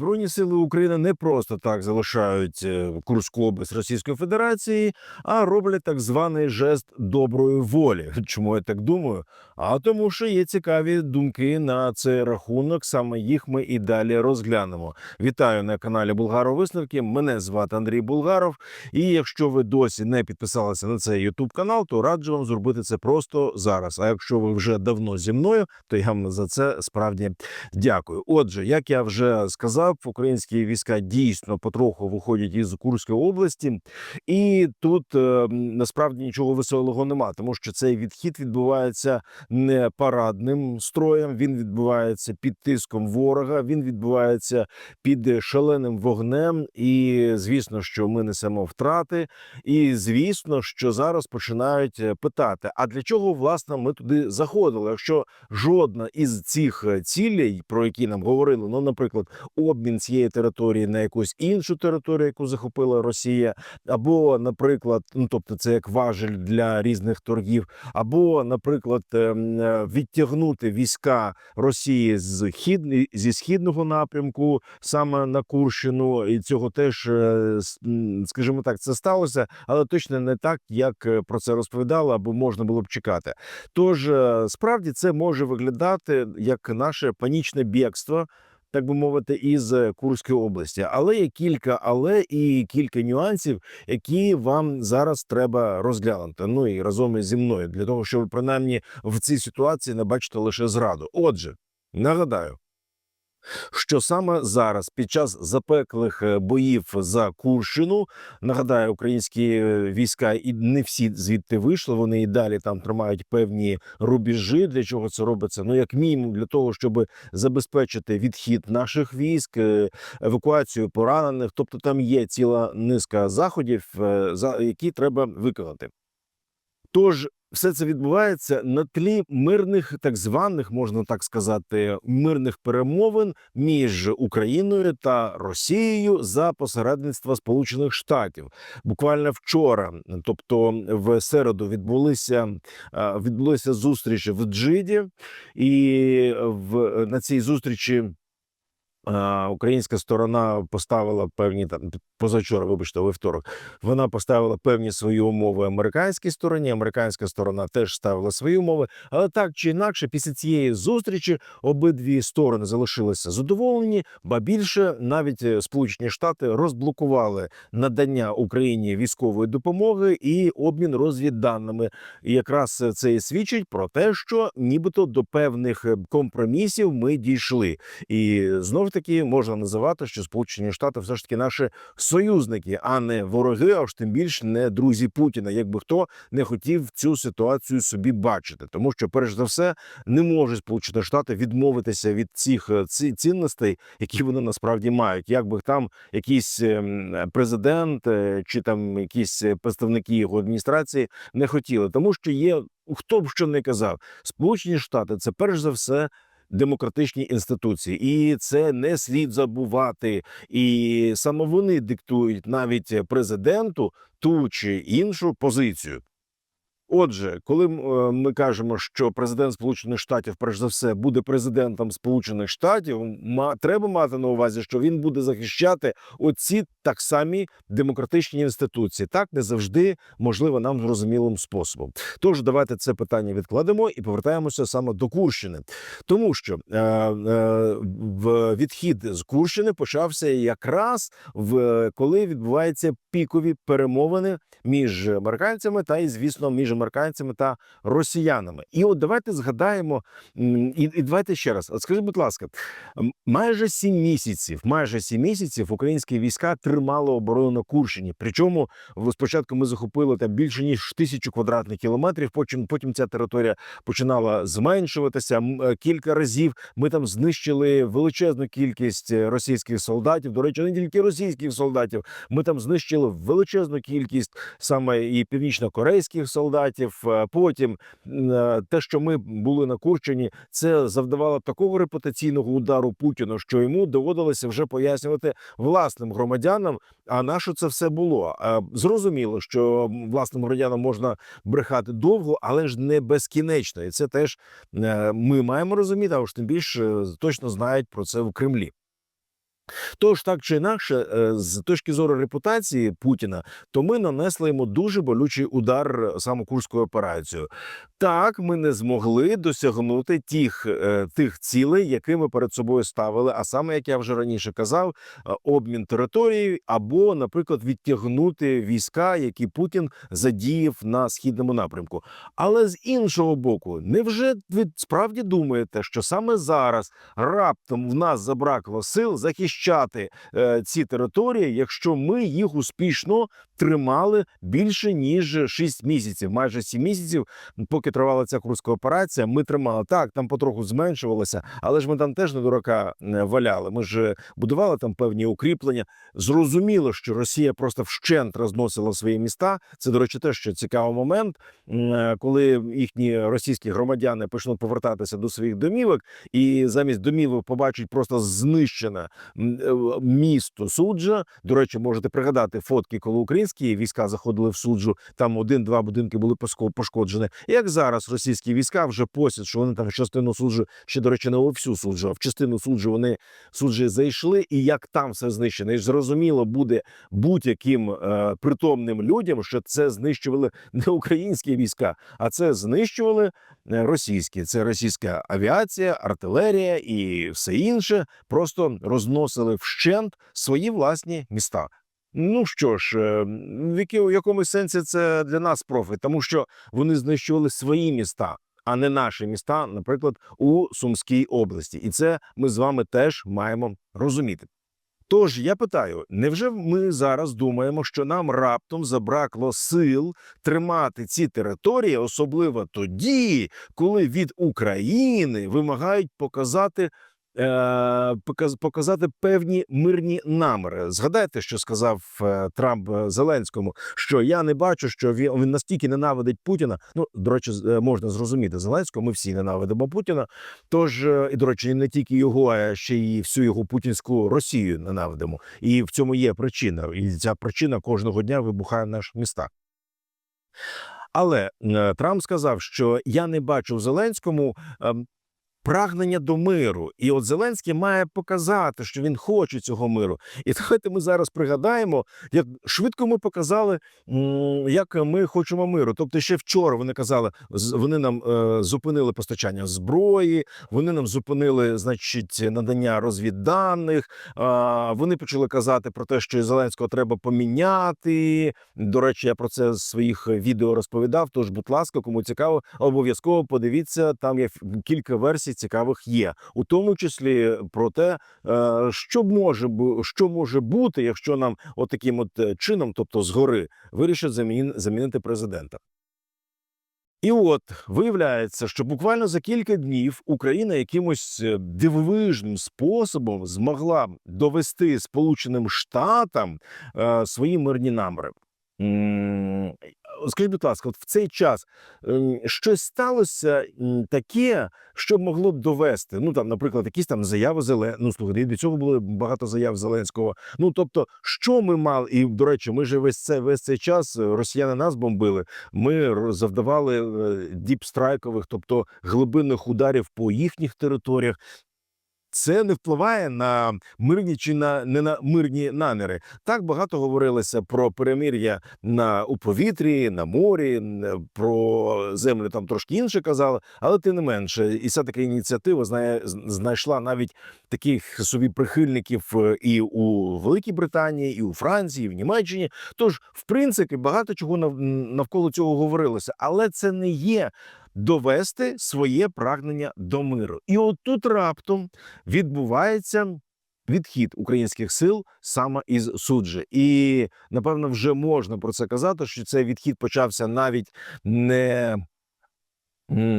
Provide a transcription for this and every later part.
Збройні сили України не просто так залишають е, Курську область Російської Федерації, а роблять так званий жест доброї волі. Чому я так думаю? А тому, що є цікаві думки на цей рахунок. Саме їх ми і далі розглянемо. Вітаю на каналі Булгаров Висновки. Мене звати Андрій Булгаров. І якщо ви досі не підписалися на цей YouTube канал, то раджу вам зробити це просто зараз. А якщо ви вже давно зі мною, то я вам за це справді дякую. Отже, як я вже сказав, українські війська дійсно потроху виходять із Курської області, і тут е, насправді нічого веселого нема, тому що цей відхід відбувається не парадним строєм. Він відбувається під тиском ворога. Він відбувається під шаленим вогнем. І звісно, що ми несемо втрати. І звісно, що зараз починають е, питати: а для чого власне ми туди заходили? Якщо жодна із цих е, цілей, про які нам говорили, ну, наприклад, обмін цієї території на якусь іншу територію, яку захопила Росія, або, наприклад, ну тобто, це як важель для різних торгів, або, наприклад, ем, е, відтягнути війська Росії з хід зі східного напрямку саме на Курщину, і цього теж, е, скажімо так, це сталося, але точно не так, як е, про це розповідали, або можна було б чекати. Тож справді це може виглядати як наше панічне бігство. Так би мовити, із е, Курської області, але є кілька але і кілька нюансів, які вам зараз треба розглянути. Ну і разом зі мною для того, щоб принаймні в цій ситуації не бачите лише зраду. Отже, нагадаю, що саме зараз, під час запеклих е, боїв за Курщину, нагадаю, українські е, війська і не всі звідти вийшли. Вони і далі там тримають певні рубежі. Для чого це робиться? Ну, як мінімум, для того, щоб забезпечити відхід наших військ, е, евакуацію поранених. Тобто, там є ціла низка заходів, за які треба виконати. Тож все це відбувається на тлі мирних, так званих, можна так сказати, мирних перемовин між Україною та Росією за посередництва Сполучених Штатів. Буквально вчора, тобто в середу, відбулися е, відбулися зустрічі в Джиді, і в на цій зустрічі. Е, Українська сторона поставила певні там позавчора, вибачте, вівторок. Вона поставила певні свої умови американській стороні. Американська сторона теж ставила свої умови. Але так чи інакше, після цієї зустрічі обидві сторони залишилися задоволені. Ба більше навіть е, Сполучені Штати розблокували надання Україні військової допомоги і обмін розвідданими. І якраз це і свідчить про те, що нібито до певних е, компромісів ми дійшли. І знов ж таки можна називати, що Сполучені Штати все ж таки наші союзники, а не вороги, а ж тим більше не друзі Путіна. Якби хто не хотів цю ситуацію собі бачити, тому що, перш за все, не може Сполучені Штати відмовитися від цих е, ці- цінностей, які вони насправді мають. Якби там якийсь ем, президент е, чи там якісь е, представники його адміністрації не хотіли, тому що є хто б що не казав, Сполучені Штати це перш за все. Демократичні інституції, і це не слід забувати. І саме вони диктують навіть президенту ту чи іншу позицію. Отже, коли е, ми кажемо, що президент Сполучених Штатів, перш за все, буде президентом Сполучених Штатів, ма треба мати на увазі, що він буде захищати оці так самі демократичні інституції. Так не завжди можливо нам зрозумілим способом. Тож давайте це питання відкладемо і повертаємося саме до Курщини, тому що е, е, відхід з Курщини почався якраз в коли відбуваються пікові перемовини між американцями та і звісно між американцями та росіянами. І от давайте згадаємо і, і давайте ще раз. От скажіть, будь ласка, майже сім місяців, майже сім місяців українські війська тримали оборону на Курщині. Причому спочатку ми захопили там більше ніж тисячу квадратних кілометрів. Потім потім ця територія починала зменшуватися. Е, Кілька разів ми там знищили величезну кількість е, російських солдатів. До речі, не тільки російських солдатів. Ми там знищили величезну кількість саме і північно-корейських солдатів. Е, Потім е, те, що ми були на Курщині, це завдавало такого репутаційного удару Путіну, що йому доводилося вже пояснювати власним громадянам. А на що це все було? Е, Зрозуміло, що власним громадянам можна брехати довго, але ж не безкінечно. І це теж ми маємо розуміти, а уж тим більше точно знають про це в Кремлі. Тож так чи інакше, е, з точки зору репутації Путіна, то ми нанесли йому дуже болючий удар е, саме курською операцією. Так, ми не змогли досягнути тих, е, тих цілей, які ми перед собою ставили. А саме, як я вже раніше казав, е, обмін території або, наприклад, відтягнути війська, які Путін задіяв на східному напрямку. Але з іншого боку, невже ви справді думаєте, що саме зараз раптом в нас забракло сил захищати е, ці території, якщо ми їх успішно тримали більше ніж 6 місяців, майже 7 місяців, поки тривала ця курська операція, ми тримали так, там потроху зменшувалося, але ж ми там теж не дурака е, валяли. Ми ж будували там певні укріплення. Зрозуміло, що Росія просто вщент розносила свої міста. Це, до речі, теж ще цікавий момент, е, коли їхні російські громадяни почнуть повертатися до своїх домівок, і замість домівок побачать просто знищене е, місто суджа. До речі, можете пригадати фотки, коли українські війська заходили в суджу. Там один-два будинки були пошкоджені. Як зараз російські війська вже посять, що вони там частину суджу, ще до речі, не всю суджу, а в частину суджу вони суджі зайшли, і як там все знищено. І зрозуміло буде будь-яким е, притомним людям, що це знищували не українські війська, а це знищували е, російські. Це російська авіація, артилерія і все інше. Просто розносили вщент свої власні міста. Ну що ж, е, в якомусь сенсі це для нас профит, тому що вони знищували свої міста, а не наші міста, наприклад, у Сумській області. І це ми з вами теж маємо розуміти. Тож я питаю: невже ми зараз думаємо, що нам раптом забракло сил тримати ці території, особливо тоді, коли від України вимагають показати показ- показати певні мирні наміри. Згадайте, що сказав е, Трамп е, Зеленському, що я не бачу, що він, настільки ненавидить Путіна. Ну, до речі, е, можна зрозуміти Зеленського. Ми всі ненавидимо Путіна. Тож, е, і до речі, не тільки його, а ще й всю його путінську Росію ненавидимо. І в цьому є причина. І ця причина кожного дня вибухає в наших містах. Але е, Трамп сказав, що я не бачу в Зеленському ем, прагнення до миру. І от Зеленський має показати, що він хоче цього миру. І давайте ми зараз пригадаємо, як швидко ми показали, як ми хочемо миру. Тобто, ще вчора вони казали, вони нам е, зупинили постачання зброї, вони нам зупинили, значить, надання розвідданих. Вони почали казати про те, що Зеленського треба поміняти. До речі, я про це з своїх відео розповідав. Тож, будь ласка, кому цікаво, обов'язково подивіться. Там є кілька версій цікавих є, у тому числі про те, е, що може що може бути, якщо нам отаким от е, чином, тобто згори, вирішать замін, замінити президента. І от виявляється, що буквально за кілька днів Україна якимось е, дивовижним способом змогла довести Сполученим Штатам е, свої мирні наміри. Скажіть, будь ласка, от в цей час ем, щось сталося таке, що могло б довести. Ну там, наприклад, якісь там заяви Зелен... Ну, слухайте, до цього було багато заяв Зеленського. Ну тобто, що ми мали, і до речі, ми ж весь це весь цей час е, росіяни нас бомбили. Ми завдавали е, діпстрайкових, тобто глибинних ударів по їхніх територіях. Це не впливає на мирні чи на не на мирні наміри. Так багато говорилося про перемир'я на у повітрі, на морі, про землю там трошки інше казали, але тим не менше, і ця така ініціатива знає знайшла навіть таких собі прихильників е, і у Великій Британії, і у Франції, і в Німеччині. Тож, в принципі, багато чого нав- навколо цього говорилося, але це не є. Довести своє прагнення до миру, і от тут раптом відбувається відхід українських сил саме із суджі. І напевно вже можна про це казати, що цей відхід почався навіть не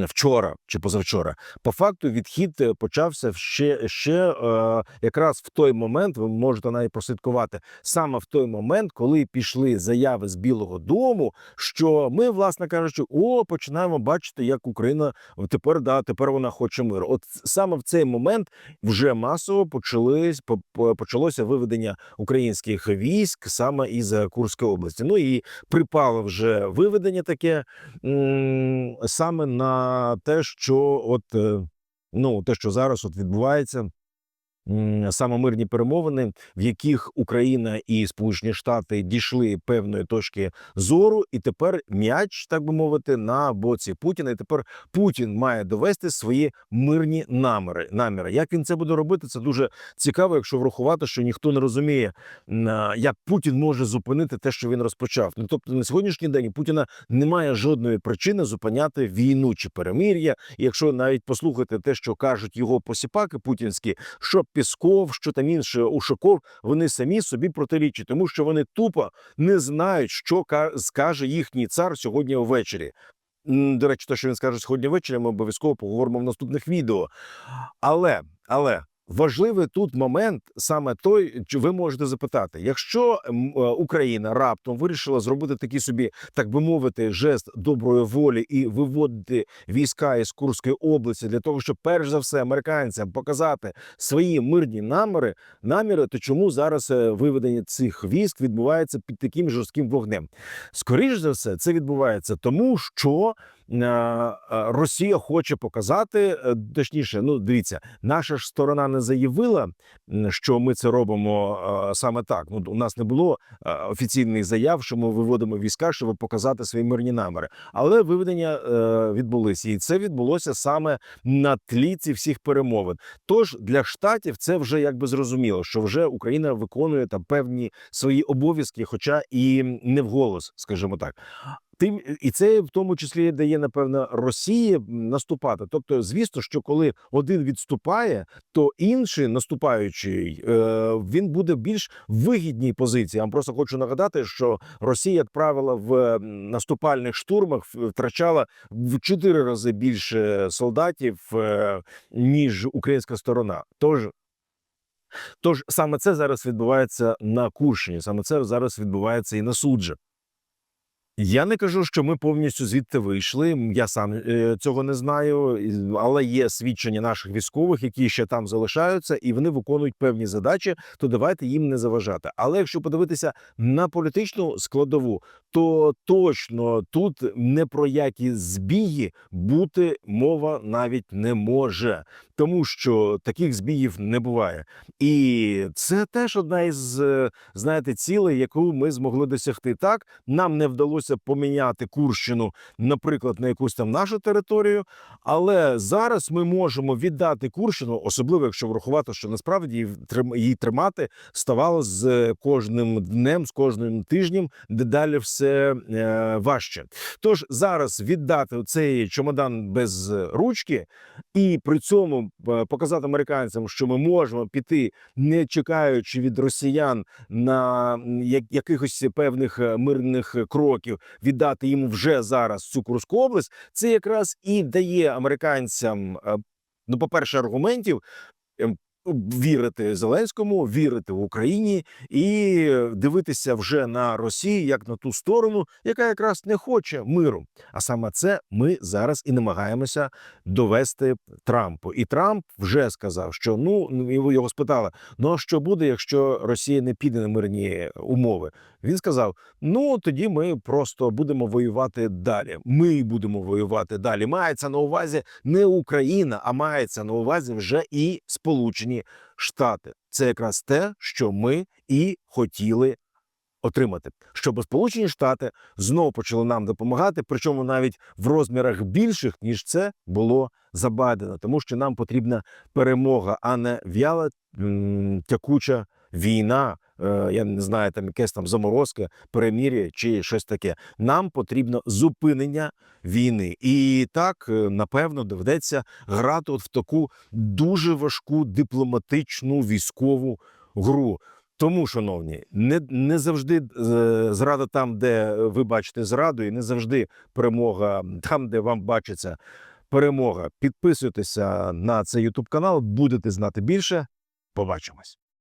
вчора чи позавчора. По факту відхід е, почався ще, ще е, якраз в той момент. Ви можете навіть прослідкувати саме в той момент, коли пішли заяви з Білого Дому, що ми, власне кажучи, о, починаємо бачити, як Україна тепер да, тепер вона хоче миру. От саме в цей момент вже масово почались по- по- почалося виведення українських військ саме із е, Курської області. Ну і припало вже виведення таке саме на те, що от е, ну те, що зараз от відбувається. Саме мирні перемовини, в яких Україна і Сполучені Штати дійшли певної точки зору, і тепер м'яч, так би мовити, на боці Путіна. І тепер Путін має довести свої мирні наміри. Наміри. Як він це буде робити? Це дуже цікаво, якщо врахувати, що ніхто не розуміє, як Путін може зупинити те, що він розпочав. Ну тобто на сьогоднішній день у Путіна немає жодної причини зупиняти війну чи перемир'я. І якщо навіть послухати те, що кажуть його посіпаки путінські, що Пісков, що там інше Ушаков, вони самі собі протирічать, тому що вони тупо не знають, що скаже їхній цар сьогодні ввечері. До речі, те, що він скаже сьогодні ввечері, ми обов'язково поговоримо в наступних відео. Але, але важливий тут момент саме той, що ви можете запитати: якщо е, Україна раптом вирішила зробити такий собі, так би мовити, жест доброї волі і виводити війська із Курської області для того, щоб перш за все американцям показати свої мирні наміри, наміри, то чому зараз е, виведення цих військ відбувається під таким жорстким вогнем? Скоріш за все, це відбувається тому, що Росія хоче показати, е, точніше, ну дивіться, наша ж сторона не заявила, що ми це робимо е, саме так. Ну у нас не було е, офіційних заяв, що ми виводимо війська, щоб показати свої мирні наміри. Але виведення е, відбулися, і це відбулося саме на тлі цих всіх перемовин. Тож для штатів це вже якби зрозуміло, що вже Україна виконує там певні свої обов'язки, хоча і не вголос, скажімо так. Тим і це в тому числі дає напевно Росії наступати. Тобто, звісно, що коли один відступає, то інший наступаючий е, він буде в більш вигідній позиції. Я вам просто хочу нагадати, що Росія, як правило, в наступальних штурмах втрачала в чотири рази більше солдатів е, ніж українська сторона. Тож Тож саме це зараз відбувається на Курщині, саме це зараз відбувається і на суджі. Я не кажу, що ми повністю звідти вийшли. Я сам е, цього не знаю, але є свідчення наших військових, які ще там залишаються, і вони виконують певні задачі. То давайте їм не заважати. Але якщо подивитися на політичну складову, то точно тут не про які збіги бути мова навіть не може, тому що таких збігів не буває. І це теж одна із е, знаєте цілей, яку ми змогли досягти. Так нам не вдалося поміняти Курщину, наприклад, на якусь там нашу територію. Але зараз ми можемо віддати Курщину, особливо якщо врахувати, що насправді її тримати ставало з кожним днем, з кожним тижнем, дедалі все е, важче. Тож зараз віддати цей чемодан без ручки і при цьому е, показати американцям, що ми можемо піти, не чекаючи від росіян на якихось певних е, мирних кроків, віддати їм вже зараз цю Курську область. Це якраз і дає американцям, е, ну, по-перше, аргументів. Вірити Зеленському, вірити в Україні і дивитися вже на Росію як на ту сторону, яка якраз не хоче миру. А саме це ми зараз і намагаємося довести Трампу. І Трамп вже сказав, що ну його спитали: ну а що буде, якщо Росія не піде на мирні умови? Він сказав: ну тоді ми просто будемо воювати далі. Ми будемо воювати далі. Мається на увазі не Україна, а мається на увазі вже і Сполучені Штати. Це якраз те, що ми і хотіли. Отримати, щоб Сполучені Штати знову почали нам допомагати, причому навіть в розмірах більших ніж це було за Байдена, тому що нам потрібна перемога, а не в'яла тякуча війна. е, Я не знаю, там якесь там заморозка, перемір'я чи щось таке. Нам потрібно зупинення війни, і так е, напевно доведеться грати от в таку дуже важку дипломатичну військову гру. Тому, шановні, не, не завжди е, зрада там, де ви бачите зраду, і не завжди перемога там, де вам бачиться перемога. Підписуйтеся на цей Ютуб канал, будете знати більше. Побачимось.